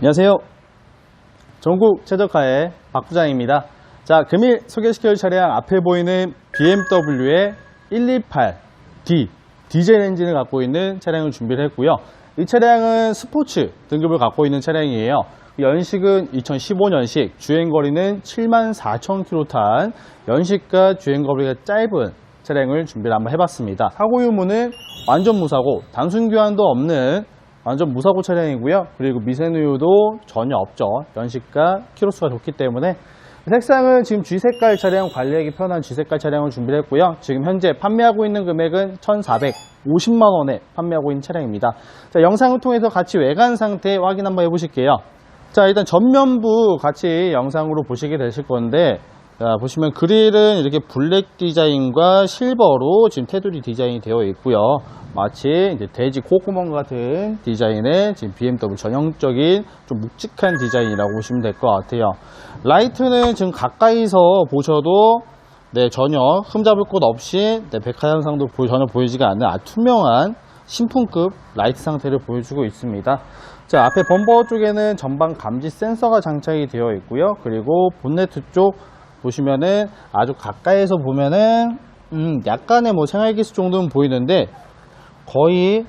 안녕하세요. 전국 최적화의 박 부장입니다. 자, 금일 소개시킬 차량 앞에 보이는 BMW의 128D 디젤 엔진을 갖고 있는 차량을 준비를 했고요. 이 차량은 스포츠 등급을 갖고 있는 차량이에요. 연식은 2015년식, 주행거리는 74,000km 탄, 연식과 주행거리가 짧은 차량을 준비를 한번 해봤습니다. 사고 유무는 완전 무사고, 단순 교환도 없는 완전 무사고 차량이고요. 그리고 미세누유도 전혀 없죠. 연식과 키로수가 좋기 때문에 색상은 지금 G색깔 차량 관리하기 편한 G색깔 차량을 준비를 했고요. 지금 현재 판매하고 있는 금액은 1,450만 원에 판매하고 있는 차량입니다. 자, 영상을 통해서 같이 외관 상태 확인 한번 해보실게요. 자, 일단 전면부 같이 영상으로 보시게 되실 건데 자, 보시면 그릴은 이렇게 블랙 디자인과 실버로 지금 테두리 디자인이 되어 있고요. 마치 돼지 콧구멍 같은 디자인의 지금 BMW 전형적인 좀 묵직한 디자인이라고 보시면 될 것 같아요. 라이트는 지금 가까이서 보셔도 네, 전혀 흠잡을 곳 없이 네, 백화현상도 보- 전혀 보이지가 않는 아주 투명한 신품급 라이트 상태를 보여주고 있습니다. 자, 앞에 범버 쪽에는 전방 감지 센서가 장착이 되어 있고요. 그리고 본네트 쪽 보시면은 아주 가까이서 보면은 음, 약간의 뭐 생활기수 정도는 보이는데 거의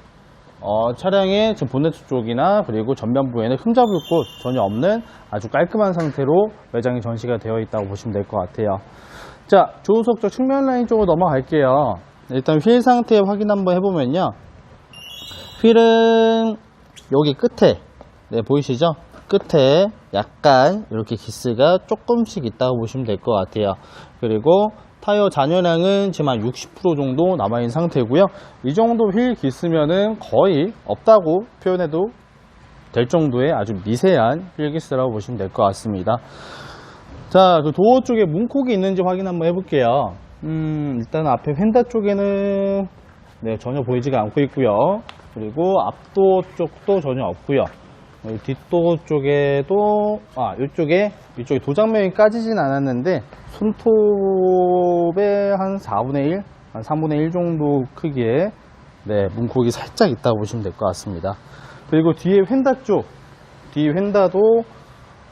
어, 차량의 지금 본네트 쪽이나 그리고 전면부에는 흠잡을 곳 전혀 없는 아주 깔끔한 상태로 외장이 전시가 되어 있다고 보시면 될 것 같아요. 자, 조우석 쪽 측면 라인 쪽으로 넘어갈게요. 일단 휠 상태 확인 한번 해보면요. 휠은 여기 끝에, 네, 보이시죠? 끝에 약간 이렇게 기스가 조금씩 있다고 보시면 될 것 같아요. 그리고 타이어 잔여량은 지금 한 60% 정도 남아있는 상태고요. 이 정도 휠 기스면은 거의 없다고 표현해도 될 정도의 아주 미세한 휠 기스라고 보시면 될 것 같습니다. 자, 그 도어 쪽에 문콕이 있는지 확인 한번 해볼게요. 음, 일단 앞에 휀다 쪽에는 네, 전혀 보이지가 않고 있고요. 그리고 앞도어 쪽도 전혀 없고요. 여기 뒷도어 쪽에도 아, 이쪽에 이쪽에 도장면이 까지진 않았는데 손톱의 한 4분의 1, 한 3분의 1 정도 크기의 네, 문콕이 살짝 있다고 보시면 될 것 같습니다. 그리고 뒤에 휀다 쪽, 뒤 휀다도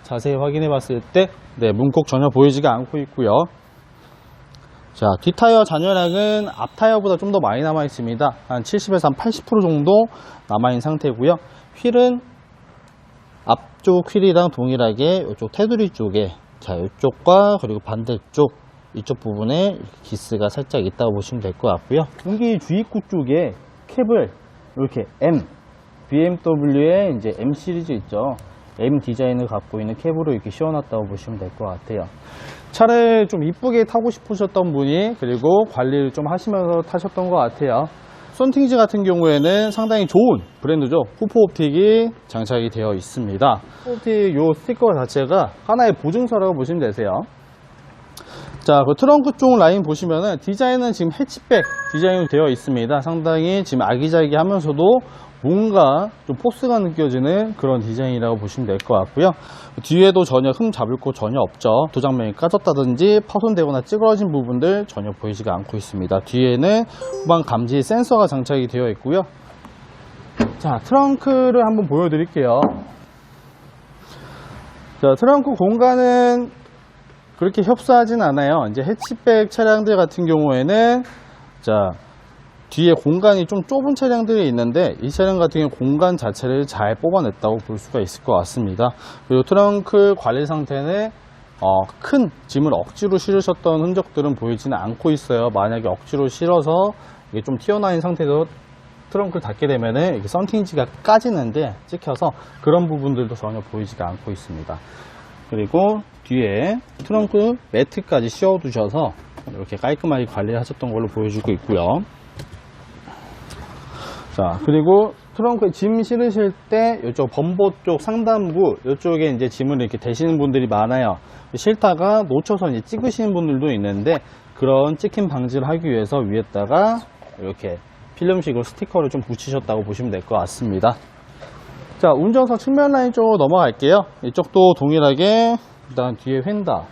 자세히 확인해 봤을 때, 네, 문콕 전혀 보이지가 않고 있고요. 자, 뒷타이어 잔여량은 앞타이어보다 좀 더 많이 남아 있습니다. 한 70에서 한 80% 정도 남아 있는 상태고요. 휠은 앞쪽 휠이랑 동일하게 이쪽 테두리 쪽에 자, 이쪽과 그리고 반대쪽 이쪽 부분에 기스가 살짝 있다고 보시면 될 것 같고요. 공기 주입구 쪽에 캡을 이렇게 M BMW의 이제 M 시리즈 있죠. M 디자인을 갖고 있는 캡으로 이렇게 씌워놨다고 보시면 될 것 같아요. 차를 좀 이쁘게 타고 싶으셨던 분이 그리고 관리를 좀 하시면서 타셨던 것 같아요. 썬팅지 같은 경우에는 상당히 좋은 브랜드죠. 후포 옵틱이 장착이 되어 있습니다. 후포 옵틱 요 스티커 자체가 하나의 보증서라고 보시면 되세요. 자, 그 트렁크 쪽 라인 보시면은 디자인은 지금 해치백 디자인으로 되어 있습니다. 상당히 지금 아기자기하면서도 뭔가 좀 포스가 느껴지는 그런 디자인이라고 보시면 될 것 같고요. 뒤에도 전혀 흠 잡을 곳 전혀 없죠. 도장면이 까졌다든지 파손되거나 찌그러진 부분들 전혀 보이지가 않고 있습니다. 뒤에는 후방 감지 센서가 장착이 되어 있고요. 자, 트렁크를 한번 보여드릴게요. 자, 트렁크 공간은 그렇게 협소하진 않아요. 이제 해치백 차량들 같은 경우에는 자 뒤에 공간이 좀 좁은 차량들이 있는데 이 차량 같은 경우 공간 자체를 잘 뽑아냈다고 볼 수가 있을 것 같습니다. 그리고 트렁크 관리 상태는 어, 큰 짐을 억지로 실으셨던 흔적들은 보이지는 않고 있어요. 만약에 억지로 실어서 이게 좀 튀어나온 상태에서 트렁크를 닫게 이게 썬팅지가 까지는데 찍혀서 그런 부분들도 전혀 보이지가 않고 있습니다. 그리고 뒤에 트렁크 매트까지 씌워 두셔서 이렇게 깔끔하게 관리하셨던 걸로 보여주고 있고요. 자, 그리고 트렁크에 짐 실으실 때 이쪽 범버 쪽 상단부 이쪽에 이제 짐을 이렇게 대시는 분들이 많아요. 싫다가 놓쳐서 이제 찍으시는 분들도 있는데 그런 찍힘 방지를 하기 위해서 위에다가 이렇게 필름식으로 스티커를 좀 붙이셨다고 보시면 될 것 같습니다. 자, 운전석 측면 라인 쪽으로 넘어갈게요. 이쪽도 동일하게 일단 뒤에 휀다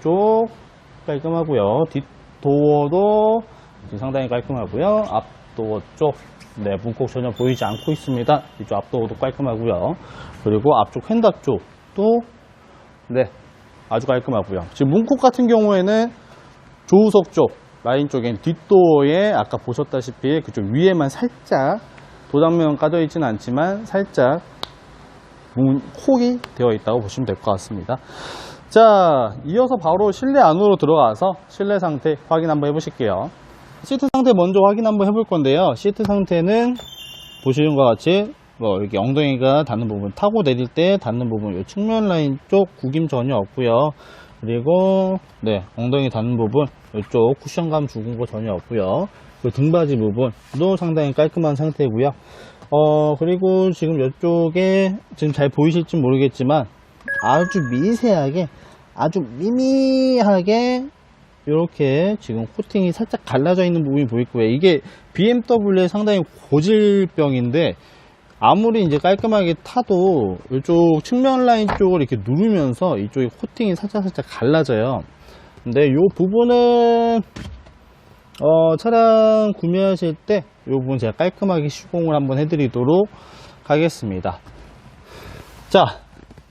쪽 깔끔하고요. 뒷도어도 상당히 깔끔하고요. 앞도어 쪽 네, 문콕 전혀 보이지 않고 있습니다. 이쪽 앞도어도 깔끔하고요. 그리고 앞쪽 휀다 쪽도 네, 아주 깔끔하고요. 지금 문콕 같은 경우에는 조우석 쪽 라인 쪽엔 뒷도어에 아까 보셨다시피 그쪽 위에만 살짝 도장면 까져 있지는 않지만 살짝 문 콕이 되어 있다고 보시면 될 것 같습니다. 자, 이어서 바로 실내 안으로 들어가서 실내 상태 확인 한번 해보실게요. 시트 상태 먼저 확인 한번 해볼 건데요. 시트 상태는 보시는 것 같이 뭐 이렇게 엉덩이가 닿는 부분 타고 내릴 때 닿는 부분 이 측면 라인 쪽 구김 전혀 없고요. 그리고 네 엉덩이 닿는 부분 이쪽 쿠션감 죽은 거 전혀 없고요. 그 등받이 부분도 상당히 깔끔한 상태고요. 어 그리고 지금 이쪽에 지금 잘 보이실지 모르겠지만 아주 미세하게 아주 미미하게 이렇게 지금 코팅이 살짝 갈라져 있는 부분이 보이고요. 이게 BMW의 상당히 고질병인데 아무리 이제 깔끔하게 타도 이쪽 측면 라인 쪽을 이렇게 누르면서 이쪽에 코팅이 살짝 살짝 갈라져요. 근데 이 부분은 어, 차량 구매하실 때 이 부분 제가 깔끔하게 시공을 한번 해드리도록 하겠습니다. 자,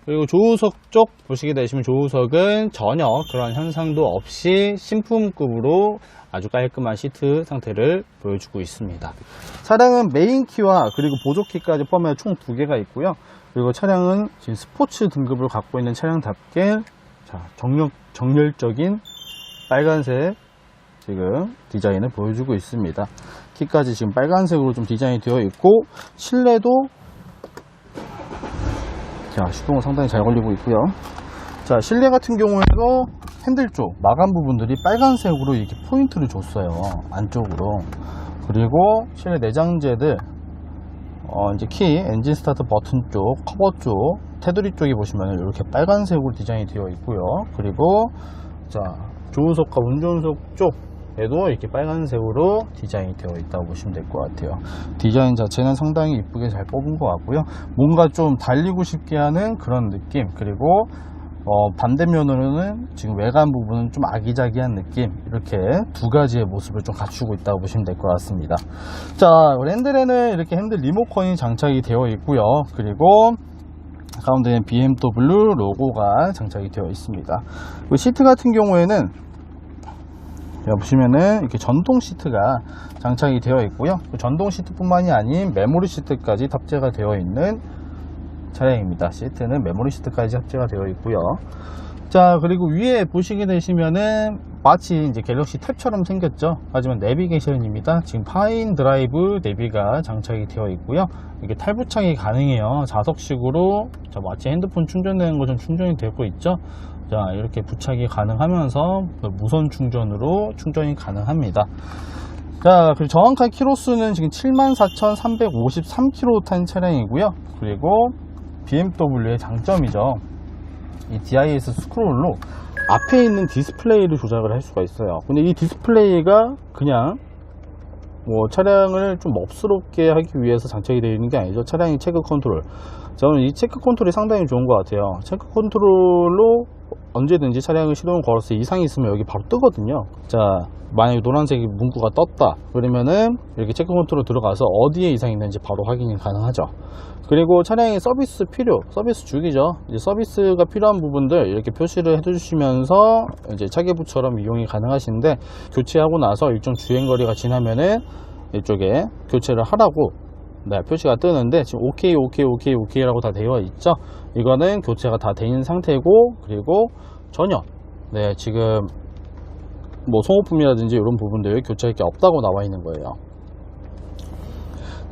그리고 조우석 쪽 보시게 되시면 조우석은 전혀 그런 현상도 없이 신품급으로 아주 깔끔한 시트 상태를 보여주고 있습니다. 차량은 메인 키와 그리고 보조 키까지 포함해 총두 개가 있고요. 그리고 차량은 지금 스포츠 등급을 갖고 있는 차량답게 자, 정력, 정열적인 빨간색 지금 디자인을 보여주고 있습니다. 키까지 지금 빨간색으로 좀 디자인이 되어 있고 실내도 자, 시동은 상당히 잘 걸리고 있고요. 자, 실내 같은 경우에도 핸들 쪽 마감 부분들이 빨간색으로 이렇게 포인트를 줬어요. 안쪽으로. 그리고 실내 내장재들 어, 이제 키, 엔진 스타트 버튼 쪽, 커버 쪽, 테두리 쪽에 보시면 이렇게 빨간색으로 디자인이 되어 있고요. 그리고 자, 조우석과 운전석 쪽 에도 이렇게 빨간색으로 디자인이 되어 있다고 보시면 될 것 같아요. 디자인 자체는 상당히 이쁘게 잘 뽑은 것 같고요. 뭔가 좀 달리고 싶게 하는 그런 느낌. 그리고 어, 반대면으로는 지금 외관 부분은 좀 아기자기한 느낌 이렇게 두 가지의 모습을 좀 갖추고 있다고 보시면 될 것 같습니다 자 핸들에는 이렇게 핸들 리모컨이 장착이 되어 있고요 그리고 가운데는 BMW 로고가 장착이 되어 있습니다 그 시트 같은 경우에는 보시면은 이렇게 전동 시트가 장착이 되어 있고요 그 전동 시트뿐만이 아닌 메모리 시트까지 탑재가 되어 있는 차량입니다. 시트는 메모리 시트까지 합체가 되어 있고요. 자, 그리고 위에 보시게 되시면은 마치 이제 갤럭시 탭처럼 생겼죠. 하지만 내비게이션입니다. 지금 파인 드라이브 내비가 장착이 되어 있고요. 이게 탈부착이 가능해요. 자석식으로 자, 마치 핸드폰 충전되는 것처럼 충전이 되고 있죠. 자, 이렇게 부착이 가능하면서 무선 충전으로 충전이 가능합니다. 자, 그리고 정확한 키로수는 지금 74,353km 탄 차량이고요. 그리고 BMW의 장점이죠. 이 DIS 스크롤로 앞에 있는 디스플레이를 조작을 할 수가 있어요. 근데 이 디스플레이가 그냥 뭐 차량을 좀 멋스럽게 하기 위해서 장착이 되어 있는 게 아니죠. 차량의 체크 컨트롤. 저는 이 체크 컨트롤이 상당히 좋은 것 같아요. 체크 컨트롤로 언제든지 차량을 시동을 때 이상이 있으면 여기 바로 뜨거든요. 자, 만약에 노란색 문구가 떴다. 그러면은 이렇게 체크 컨트롤 들어가서 어디에 이상이 있는지 바로 확인이 가능하죠. 그리고 차량의 서비스 필요, 서비스 주기죠. 이제 서비스가 필요한 부분들 이렇게 표시를 해주시면서 이제 차계부처럼 이용이 가능하신데 교체하고 나서 일정 주행거리가 지나면은 이쪽에 교체를 하라고 네, 표시가 뜨는데 지금 OK, OK, OK, OK라고 다 되어 있죠. 이거는 교체가 다돼 있는 상태고 그리고 전혀 네 지금 뭐 소모품이라든지 이런 부분들 교체할 게 없다고 나와 있는 거예요.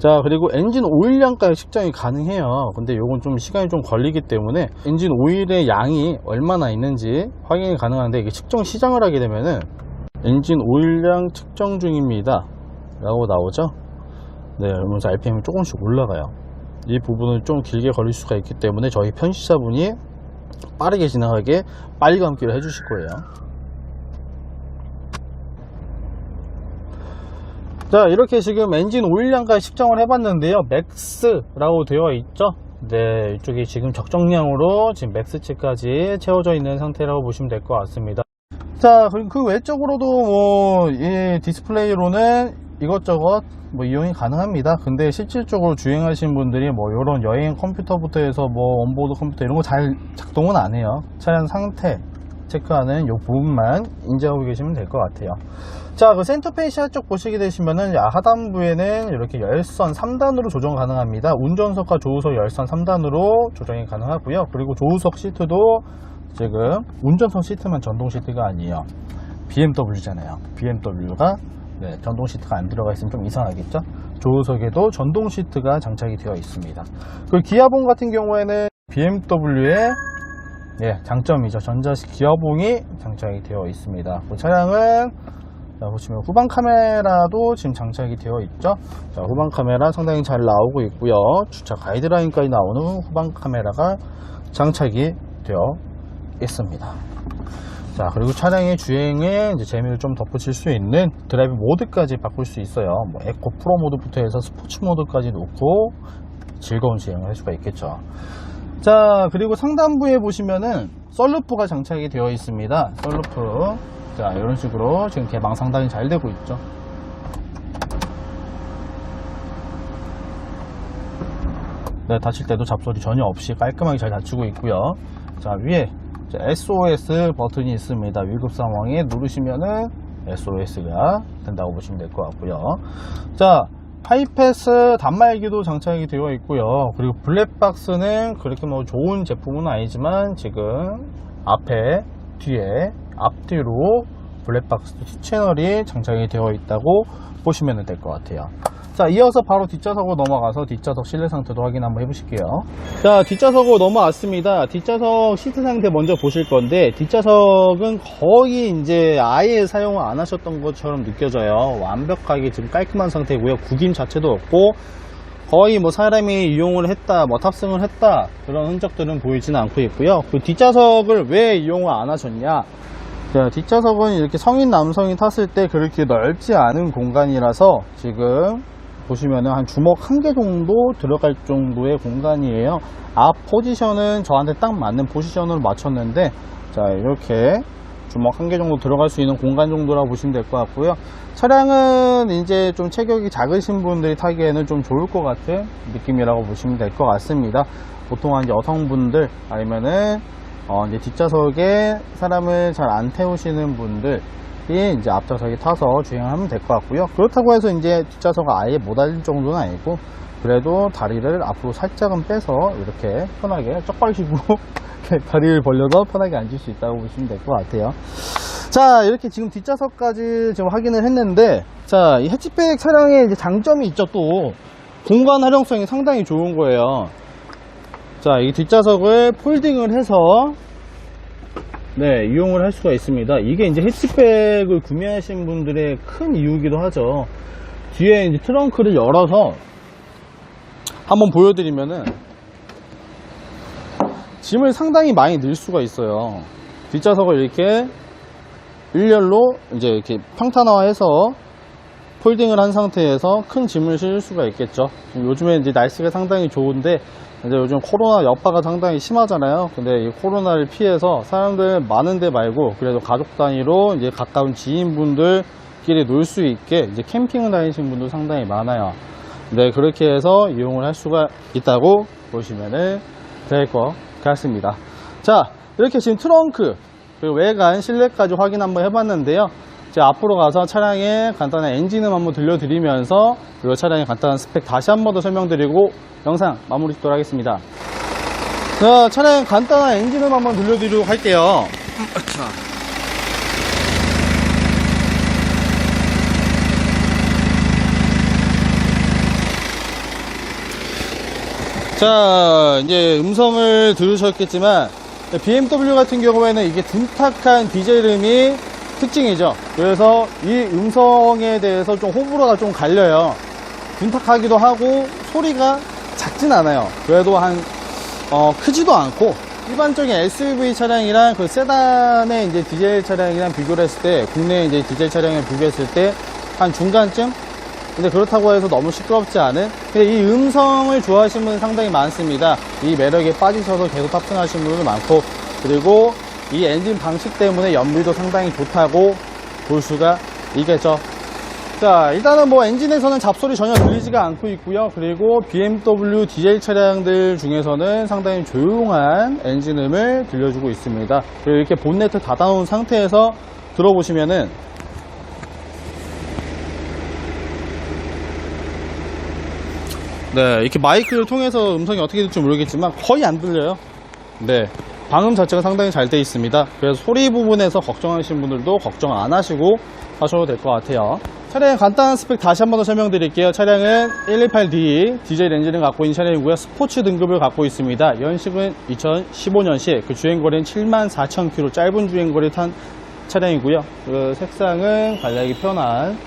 자 그리고 엔진 오일량까지 측정이 가능해요 근데 요건 좀 시간이 좀 걸리기 때문에 엔진 오일의 양이 얼마나 있는지 확인이 가능한데 이게 측정 시장을 하게 되면은 엔진 오일량 측정 중입니다 라고 나오죠 네 그러면서 RPM이 조금씩 올라가요. 이 부분은 좀 길게 걸릴 수가 있기 때문에 저희 편집자분이 빠르게 진행하게 빨리 감기를 해주실 거예요. 자 이렇게 지금 엔진 오일량까지 측정을 해봤는데요. 맥스라고 되어 있죠? 네 이쪽이 지금 적정량으로 지금 맥스치까지 채워져 있는 상태라고 보시면 될 것 같습니다. 자 그리고 그 외적으로도 뭐 이 디스플레이로는 이것저것 뭐 이용이 가능합니다. 근데 실질적으로 주행하신 분들이 뭐 이런 여행 컴퓨터부터 해서 뭐 온보드 컴퓨터 이런 거 잘 작동은 안 해요. 차량 상태 체크하는 이 부분만 인지하고 계시면 될 것 같아요. 자, 그 센터페시아 쪽 보시게 되시면은 야, 하단부에는 이렇게 열선 3단으로 조정 가능합니다. 운전석과 조우석 열선 3단으로 조정이 가능하고요. 그리고 조우석 시트도 지금 운전석 시트만 전동 시트가 아니에요. BMW잖아요. BMW가 네, 전동 시트가 안 들어가 있으면 좀 이상하겠죠? 조우석에도 전동 시트가 장착이 되어 있습니다. 그리고 기아봉 같은 경우에는 BMW의 예, 장점이죠. 전자식 기어봉이 장착이 되어 있습니다. 그 차량은 자, 보시면 후방 카메라도 지금 장착이 되어 있죠. 자, 후방 카메라 상당히 잘 나오고 있고요. 주차 가이드라인까지 나오는 후방 카메라가 장착이 되어 있습니다. 자, 그리고 차량의 주행에 이제 재미를 좀 덧붙일 수 있는 드라이브 모드까지 바꿀 수 있어요. 뭐 에코 프로 모드부터 해서 스포츠 모드까지 놓고 즐거운 주행을 할 수가 있겠죠. 자, 그리고 상단부에 보시면은 썰루프가 장착이 되어 있습니다. 썰루프. 자, 이런 식으로 지금 개방 상당히 잘 되고 있죠. 네, 닫힐 때도 잡소리 전혀 없이 깔끔하게 잘 닫히고 있고요. 자, 위에 SOS 버튼이 있습니다. 위급 상황에 누르시면은 SOS가 된다고 보시면 될 것 같고요. 자, 하이패스 단말기도 장착이 되어 있고요. 그리고 블랙박스는 그렇게 뭐 좋은 제품은 아니지만 지금 앞에 뒤에 앞뒤로 블랙박스 채널이 장착이 되어 있다고 보시면 될 것 같아요. 자, 이어서 바로 뒷좌석으로 넘어가서 뒷좌석 실내 상태도 확인 한번 해보실게요. 자, 뒷좌석으로 넘어왔습니다. 뒷좌석 시트 상태 먼저 보실 건데, 뒷좌석은 거의 이제 아예 사용을 안 하셨던 것처럼 느껴져요. 완벽하게 지금 깔끔한 상태고요. 구김 자체도 없고, 거의 뭐 사람이 이용을 했다, 뭐 탑승을 했다, 그런 흔적들은 보이지는 않고 있고요. 그 뒷좌석을 왜 이용을 안 하셨냐? 자, 뒷좌석은 이렇게 성인 남성이 탔을 때 그렇게 넓지 않은 공간이라서 지금 보시면은 한 주먹 한 개 정도 들어갈 정도의 공간이에요. 앞 포지션은 저한테 딱 맞는 포지션으로 맞췄는데 자, 이렇게 주먹 한 개 정도 들어갈 수 있는 공간 정도라고 보시면 될 것 같고요. 차량은 이제 좀 체격이 작으신 분들이 타기에는 좀 좋을 것 같은 느낌이라고 보시면 될 것 같습니다. 보통 한 여성분들 아니면은 어, 이제 뒷좌석에 사람을 잘 안 태우시는 분들 이 이제 앞좌석에 타서 주행하면 될 것 같고요. 그렇다고 해서 이제 뒷좌석을 아예 못 알릴 정도는 아니고 그래도 다리를 앞으로 살짝은 빼서 이렇게 편하게 쪽발식으로 다리를 벌려서 편하게 앉을 수 있다고 보시면 될 것 같아요. 자, 이렇게 지금 뒷좌석까지 지금 확인을 했는데, 자, 이 해치백 차량의 이제 장점이 있죠, 또. 공간 활용성이 상당히 좋은 거예요. 자, 이 뒷좌석을 폴딩을 해서 네, 이용을 할 수가 있습니다. 이게 이제 해치백을 구매하신 분들의 큰 이유기도 하죠. 뒤에 이제 트렁크를 열어서 한번 보여드리면은 짐을 상당히 많이 넣을 수가 있어요. 뒷좌석을 이렇게 일렬로 이제 이렇게 평탄화해서 폴딩을 한 상태에서 큰 짐을 실을 수가 있겠죠. 요즘에 이제 날씨가 상당히 좋은데 이제 요즘 코로나 여파가 상당히 심하잖아요. 근데 이 코로나를 피해서 사람들 많은 데 말고 그래도 가족 단위로 이제 가까운 지인분들끼리 놀 수 있게 이제 캠핑을 다니신 분도 상당히 많아요. 네, 그렇게 해서 이용을 할 수가 있다고 보시면 될 것 같습니다. 자, 이렇게 지금 트렁크, 그리고 외관, 실내까지 확인 한번 해봤는데요. 이제 앞으로 가서 차량의 간단한 엔진음 한번 들려드리면서 그리고 차량의 간단한 스펙 다시 한 번 더 설명드리고 영상 마무리 짓도록 하겠습니다. 자, 차량 간단한 엔진음 한번 들려드리도록 할게요. 자, 이제 음성을 들으셨겠지만 BMW 같은 경우에는 이게 둔탁한 디젤음이 특징이죠. 그래서 이 음성에 대해서 좀 호불호가 좀 갈려요. 둔탁하기도 하고 소리가 작진 않아요. 그래도 한 어, 크지도 않고 일반적인 SUV 차량이랑 그 세단의 이제 디젤 차량이랑 비교를 했을 때 국내 이제 디젤 차량을 비교했을 때 한 중간쯤 근데 그렇다고 해서 너무 시끄럽지 않은 근데 이 음성을 좋아하시는 분이 상당히 많습니다 이 매력에 빠지셔서 계속 탑승하시는 분도 많고 그리고 이 엔진 방식 때문에 연비도 상당히 좋다고 볼 수가 있겠죠 자, 일단은 뭐 엔진에서는 잡소리 전혀 들리지가 않고 있고요. 그리고 BMW 디젤 차량들 중에서는 상당히 조용한 엔진음을 들려주고 있습니다. 그리고 이렇게 본네트 닫아놓은 상태에서 들어보시면은 네, 이렇게 마이크를 통해서 음성이 어떻게 될지 모르겠지만 거의 안 들려요. 네. 방음 자체가 상당히 잘 돼 있습니다. 그래서 소리 부분에서 걱정하시는 분들도 걱정 안 하시고 하셔도 될 것 같아요. 차량의 간단한 스펙 다시 한 번 더 설명드릴게요. 차량은 128D 디젤 엔진을 갖고 있는 차량이고요. 스포츠 등급을 갖고 있습니다. 연식은 2015년식, 그 주행거리는 74,000km 짧은 주행거리 탄 차량이고요. 그 색상은 관리하기 편한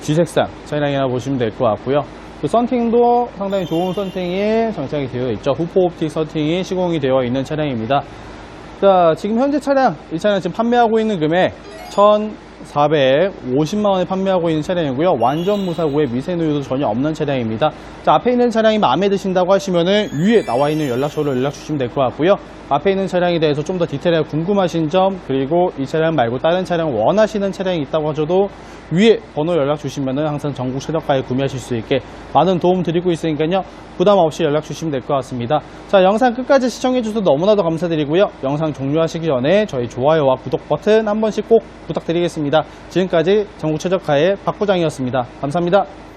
G색상 차량이라 보시면 될 것 같고요. 그 썬팅도 상당히 좋은 썬팅이 장착이 되어 있죠. 후포 옵틱 썬팅이 시공이 되어 있는 차량입니다. 자, 지금 현재 차량, 이 차량 지금 판매하고 있는 금액 1,450만 원에 판매하고 있는 차량이고요. 완전 무사고에 미세누유도 전혀 없는 차량입니다. 자, 앞에 있는 차량이 마음에 드신다고 하시면은 위에 나와 있는 연락처로 연락 주시면 될 것 같고요. 앞에 있는 차량에 대해서 좀 더 디테일하게 궁금하신 점, 그리고 이 차량 말고 다른 차량 원하시는 차량이 있다고 하셔도 위에 번호 연락 주시면은 항상 전국 최저가에 구매하실 수 있게 많은 도움 드리고 있으니까요. 부담 없이 연락 주시면 될 것 같습니다. 자, 영상 끝까지 시청해 주셔서 너무나도 감사드리고요. 영상 종료하시기 전에 저희 좋아요와 구독 버튼 한 번씩 꼭 부탁드리겠습니다. 지금까지 전국 최저가의 박 부장이었습니다. 감사합니다.